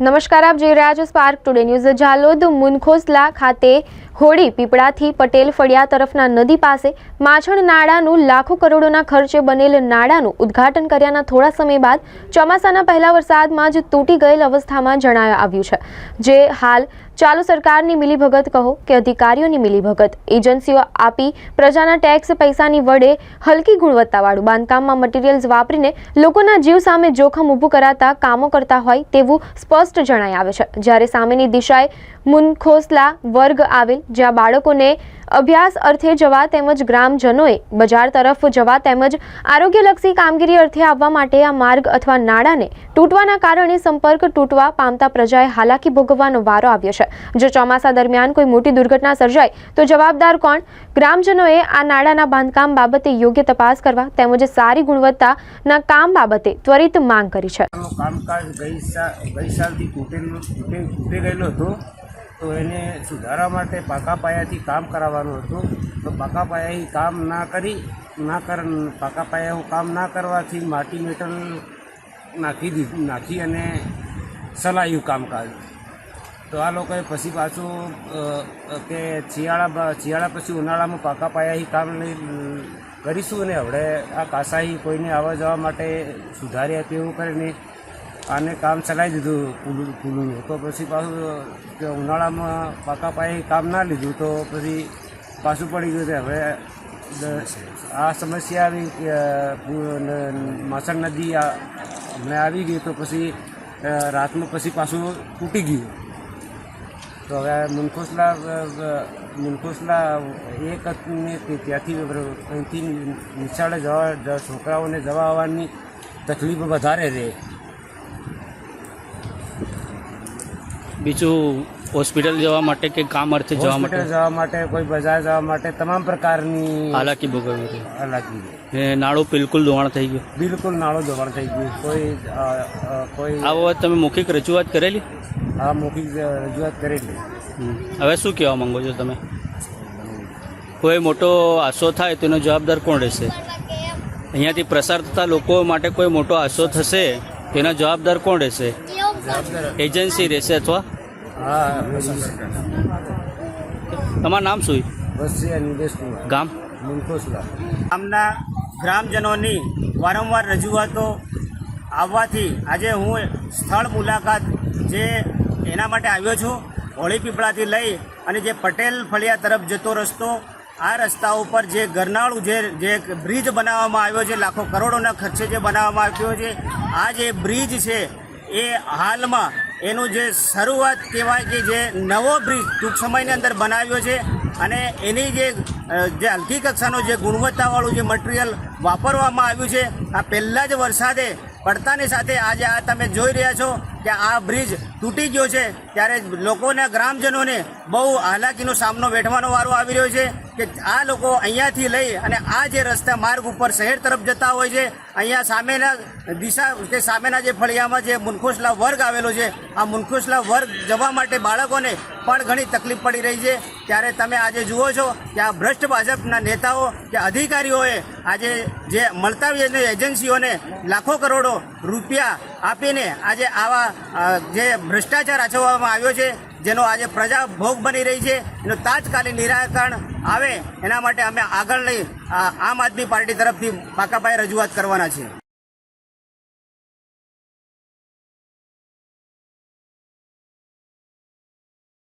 નમસ્કાર આપ જોઈ રહ્યા છો Spark Today News Jalod Munkhosla ખાતે હોડી પીપળાથી પટેલ ફળિયા તરફના નદી પાસે માછણ નાળાનું લાખો કરોડોના ખર્ચે બનેલ નાળાનું ઉદ્ઘાટન કર્યાના થોડા સમય બાદ ચોમાસાના પહેલા વરસાદમાં જ તૂટી ગયેલ અવસ્થામાં જણાય આવ્યું છે. જે હાલ ચાલુ સરકારની મિલીભગત કહો કે અધિકારીઓની મિલીભગત. એજન્સીઓ આપી પ્રજાના ટેક્સ પૈસાની વડે હલકી ગુણવત્તાવાળું બાંધકામમાં મટીરિયલ્સ વાપરીને લોકોના જીવ સામે જોખમ ઊભું કરાતા કામો કરતા હોય તેવું સ્પષ્ટ જણાય આવે છે. જ્યારે સામેની દિશાએ મુનખોસલા વર્ગ આવેલ જ્યાં બાળકોને અભ્યાસ અર્થે જવા તેમજ ગ્રામજનોએ બજાર તરફ જવા તેમજ આરોગ્યલક્ષી કામગીરી અર્થે આવવા માટે આ માર્ગ અથવા નાળાને તૂટવાના કારણે સંપર્ક તૂટવા પામતા પ્રજાએ હાલાકી ભોગવવાનો વારો આવ્યો છે. જો ચોમાસા દરમિયાન કોઈ મોટી દુર્ઘટના સર્જાય, તો જવાબદાર કોણ? ગ્રામજનોએ આ નાળાના બાંધકામ બાબતે યોગ્ય તપાસ કરવા તેમજ સારી ગુણવત્તાના કામ બાબતે ત્વરિત માંગ કરી છે. તો એને સુધારવા માટે પાકા પાયાથી કામ કરાવવાનું હતું. તો પાકા પાયાથી કામ ના કરી, ના કર, પાકા પાયાનું કામ ના કરવાથી માટી મેટલ નાખી દીધું, નાખી અને સલાયું કામકાજ તો આ લોકોએ પછી પાછું કે શિયાળા શિયાળા પછી ઉનાળામાં પાકા પાયાથી કામ કરીશું અને હવે આ કાસાહી કોઈને આવવા જવા માટે સુધારી આપી એવું કરીને આને કામ ચલાવી દીધું પુલું કુલુંનું તો પછી પાછું ઉનાળામાં પાકા પાયે કામ ના લીધું તો પછી પાછું પડી ગયું કે હવે આ સમસ્યા આવી માસણ નદી હમણાં આવી ગઈ તો પછી રાતમાં પછી પાછું તૂટી ગયું. તો હવે મુનખોસલા મુનખોસલા એક ત્યાંથી અહીંથી નિશાળે જવા છોકરાઓને જવા આવવાની તકલીફ વધારે રહે બીજું હોસ્પિટલ જવા માટે કે કામ અર્થે જવા માટે? જવા માટે કોઈ બજાર જવા માટે તમામ પ્રકારની હાલાકી ભોગવવી હતી. હાલાકી. એ નાળું બિલકુલ ધોવાણ થઈ ગયું. બિલકુલ નાળું ધોવાણ થઈ ગયું. કોઈ કોઈ આ બાબત તમે મૌખિક રજૂઆત કરેલી? આ મૌખિક રજૂઆત કરેલી. હવે શું કહેવા માંગો છો તમે? કોઈ મોટો હાદસો થાય તેનો જવાબદાર કોણ રહેશે? અહીંયાથી પ્રસાર થતા લોકો માટે કોઈ મોટો હાદસો થશે તેનો જવાબદાર કોણ રહેશે? એજન્સી રહેશે અથવા? તમારું નામ શું? ગામ? ગામના ગ્રામજનોની વારંવાર રજૂઆતો આવવાથી આજે હું સ્થળ મુલાકાત જે એના માટે આવ્યો છું, હોળી પીપળાથી લઈ અને જે પટેલ ફળિયા તરફ જતો રસ્તો, આ રસ્તા ઉપર જે ગરનાળું જે જે બ્રિજ બનાવવામાં આવ્યો છે, લાખો કરોડોના ખર્ચે જે બનાવવામાં આવ્યો છે, આ જે બ્રિજ છે એ હાલમાં એનું જે શરૂઆત કહેવાય કે જે નવો બ્રિજ ટૂંક સમયની અંદર બનાવ્યો છે અને એની જે જે હલકી કક્ષાનો જે ગુણવત્તાવાળું જે મટીરિયલ વાપરવામાં આવ્યું છે, આ પહેલાં જ વરસાદે પડતાની સાથે આજે આ તમે જોઈ રહ્યા છો કે આ બ્રિજ તૂટી ગયો છે, ત્યારે લોકોના ગ્રામજનોને બહુ હાલાકીનો સામનો વેઠવાનો વારો આવી રહ્યો છે કે આ લોકો અહીંયાથી લઈ અને આ જે રસ્તા માર્ગ ઉપર શહેર તરફ જતા હોય છે, અહીંયા સામેના દિશા કે સામેના જે ફળિયામાં જે મુનખોસલા વર્ગ આવેલો છે, આ મુનખોસલા વર્ગ જવા માટે બાળકોને પણ ઘણી તકલીફ પડી રહી છે. ત્યારે તમે આજે જુઓ છો કે આ ભ્રષ્ટ ભાજપના નેતાઓ કે અધિકારીઓએ આજે જે મળતા એજન્સીઓને લાખો કરોડો રૂપિયા આપીને આજે આવા જે ભ્રષ્ટાચાર આચરવામાં આવ્યો છે, જેનો આજે પ્રજા ભોગ બની રહી છે, એનું તાત્કાલિક નિરાકરણ આવે, એના માટે અમે આગળ લઈ આમ આદમી પાર્ટી તરફથી પાકા રજૂઆત કરવાના છીએ.